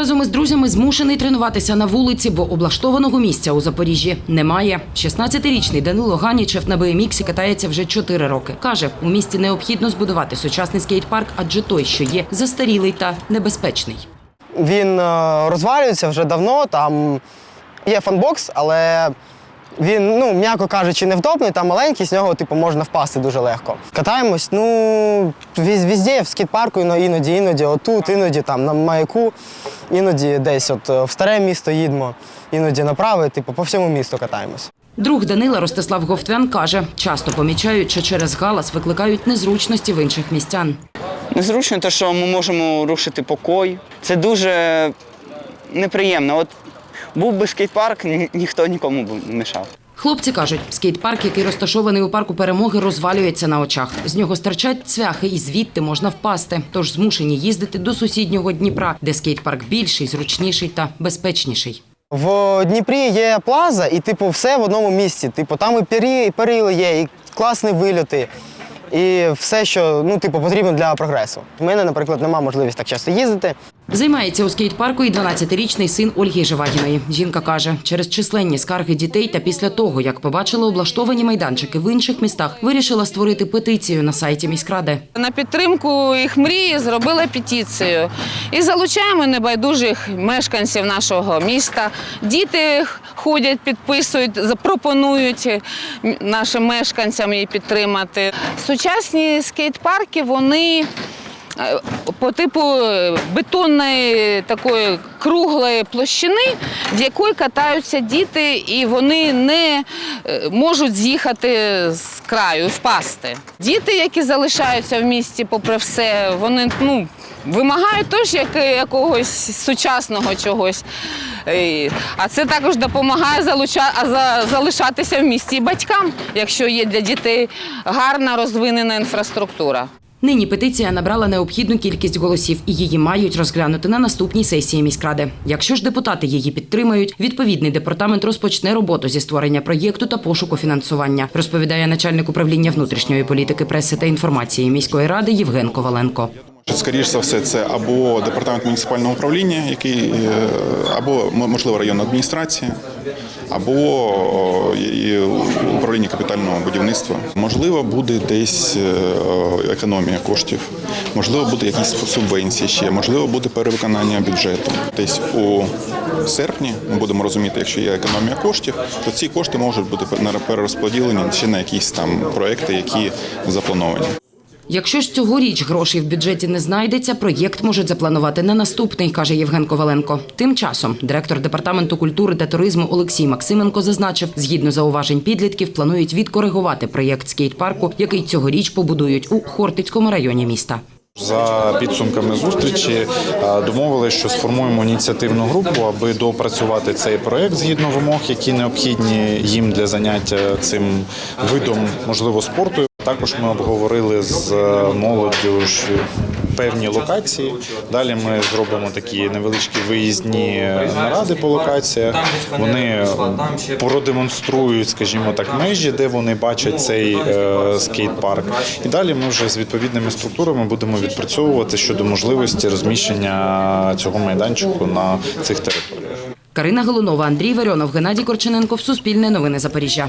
Разом із друзями змушений тренуватися на вулиці, бо облаштованого місця у Запоріжжі немає. 16-річний Данило Ганічев на BMX катається вже 4 роки. Каже, у місті необхідно збудувати сучасний скейт-парк, адже той, що є, застарілий та небезпечний. Він е, розвалюється вже давно. Там є фанбокс, але він, ну, м'яко кажучи, невдобний, там маленький, з нього типу, можна впасти дуже легко. Катаємось, ну, віз- візде, в скейт-парку, іно- іноді, іноді отут, іноді там на маяку, іноді десь от е, в старе місто їдемо, іноді направо, типу, по всьому місту катаємось. Друг Данила Ростислав Говтвян каже, часто помічають, що через галас викликають незручності в інших містян. Незручно те, що ми можемо рушити покой. Це дуже неприємно. От був би скейт-парк, ні- ніхто нікому б не мішав. Хлопці кажуть, скейт-парк, який розташований у парку перемоги, розвалюється на очах. З нього стирчать цвяхи, і звідти можна впасти. Тож змушені їздити до сусіднього Дніпра, де скейт-парк більший, зручніший та безпечніший. В Дніпрі є плаза, і типу все в одному місці. Типу, там і пері, і перили є, і класні вильоти, і все, що ну, типу, потрібно для прогресу. У мене, наприклад, немає можливості так часто їздити. Займається у скейт-парку і 12-річний син Ольги Живагіної. Жінка каже, через численні скарги дітей та після того, як побачила облаштовані майданчики в інших містах, вирішила створити петицію на сайті міськради. На підтримку їх мрії зробила петицію і залучаємо небайдужих мешканців нашого міста. Діти ходять, підписують, запропонують нашим мешканцям її підтримати. Сучасні скейт-парки вони. е, По типу бетонної такої круглої площини, в якої катаються діти, і вони не е, можуть з'їхати з краю, впасти. Діти, які залишаються в місті, попри все, вони ну, вимагають теж як, якогось сучасного чогось. Е, А це також допомагає за, залишатися в місті батькам, якщо є для дітей гарна розвинена інфраструктура. Нині петиція набрала необхідну кількість голосів і її мають розглянути на наступній сесії міськради. Якщо ж депутати її підтримають, відповідний департамент розпочне роботу зі створення проєкту та пошуку фінансування, розповідає начальник управління внутрішньої політики, преси та інформації міської ради Євген Коваленко. Скоріш за все, це або департамент муніципального управління, який е, або можливо районна адміністрація, або управління капітального будівництва. Можливо, буде десь е, економія коштів, можливо, буде якісь субвенції ще, можливо, буде перевиконання бюджету. Десь у серпні ми будемо розуміти, якщо є економія коштів, то ці кошти можуть бути перерозподілені ще на якісь там проекти, які заплановані. Якщо ж цьогоріч грошей в бюджеті не знайдеться, проєкт можуть запланувати на наступний, каже Євген Коваленко. Тим часом директор департаменту культури та туризму Олексій Максименко зазначив, згідно зауважень підлітків, планують відкоригувати проєкт скейт-парку, який цьогоріч побудують у Хортицькому районі міста. За підсумками зустрічі е, домовилися, що сформуємо ініціативну групу, аби доопрацювати цей проект згідно вимог, які необхідні їм для заняття цим видом, можливо, спорту. Також ми обговорили з е, молоддю певні локації. Далі ми зробимо такі невеличкі виїзні наради по локаціях. Вони е, продемонструють, скажімо так, межі, де вони бачать цей е, скейт-парк. І далі ми вже з відповідними структурами будемо відпрацьовувати щодо можливості розміщення цього майданчику на цих територіях. Карина Голунова, Андрій Варіонов, Геннадій Корчененко. Суспільне новини Запоріжжя.